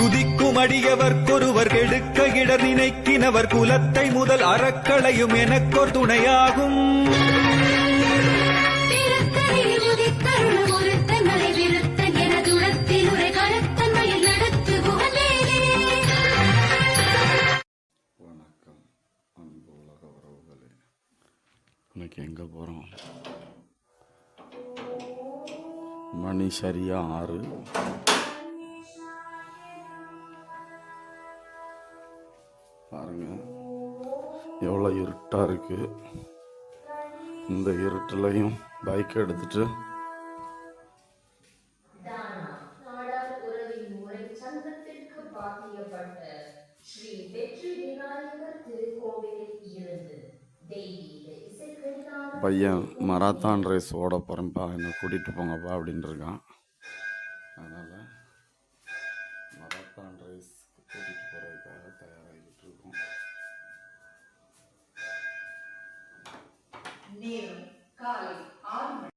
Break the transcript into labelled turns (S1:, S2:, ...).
S1: துதிக்கும் அடியவர்க்கொருவர் கெடுக்க இடர் நினைக்கினவர் குலத்தை முதல் அறக்களையும் எனக்கொரு துணையாகும்.
S2: இன்னைக்கு எங்கே போகிறோம் மணி சரியா ஆறு. பாருங்கள் எவ்வளோ இருட்டாக இருக்குது இந்த இருட்டிலையும் பைக் எடுத்துட்டு பையன் மராத்தான் ரேஸ் ஓட போகிறேன்ப்பா என்னை கூட்டிகிட்டு போங்கப்பா அப்படின்ட்டு இருக்கான். அதனால்
S3: நேரம் காலை ஆறு மணி.